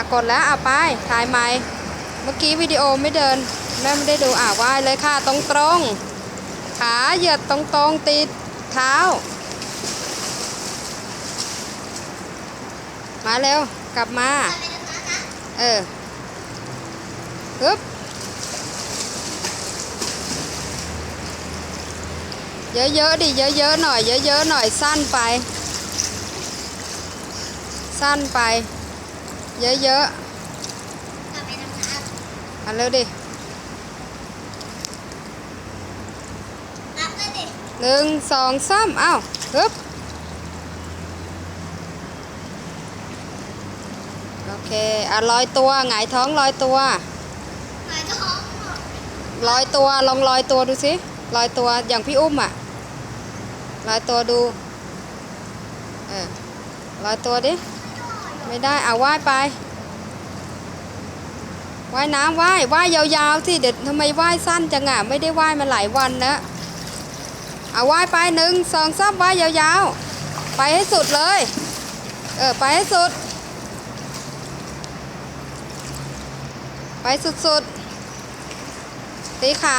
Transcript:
อะกดแล้วอะไปถ่ายใหม่เมื่อกี้วิดีโอไม่เดินแม่ไม่ได้ดูอะว่ายเลยค่ะตรงตรงขาเหยียดตรงตรงๆตีเท้า มาเร็ว กลับมา เออฮึบเยอะๆดิ เยอะๆหน่อย เยอะๆหน่อยสั้นไป สั้นไป เยอะๆเอาเร็วดิหนึ่งสองสามเอ้าฮึบโอเคอะลอยตัวหงายท้องลอยตัวลอยตัวลองลอยตัวดูสิลอยตัวอย่างพี่อุ้มอะลอยตัวดูเออลอยตัวดิ ไม่ได้เอาว่ายไปว่ายน้ำว่ายว่ายยาวๆสิเดี๋ยวทำไมว่ายสั้นจังอะไม่ได้ว่ายมาหลายวันนะเอาว่ายไปหนึ่งสองสามว่ายยาวๆ ไปให้สุดเลย เออ ไปให้สุด ไปสุดๆตีขา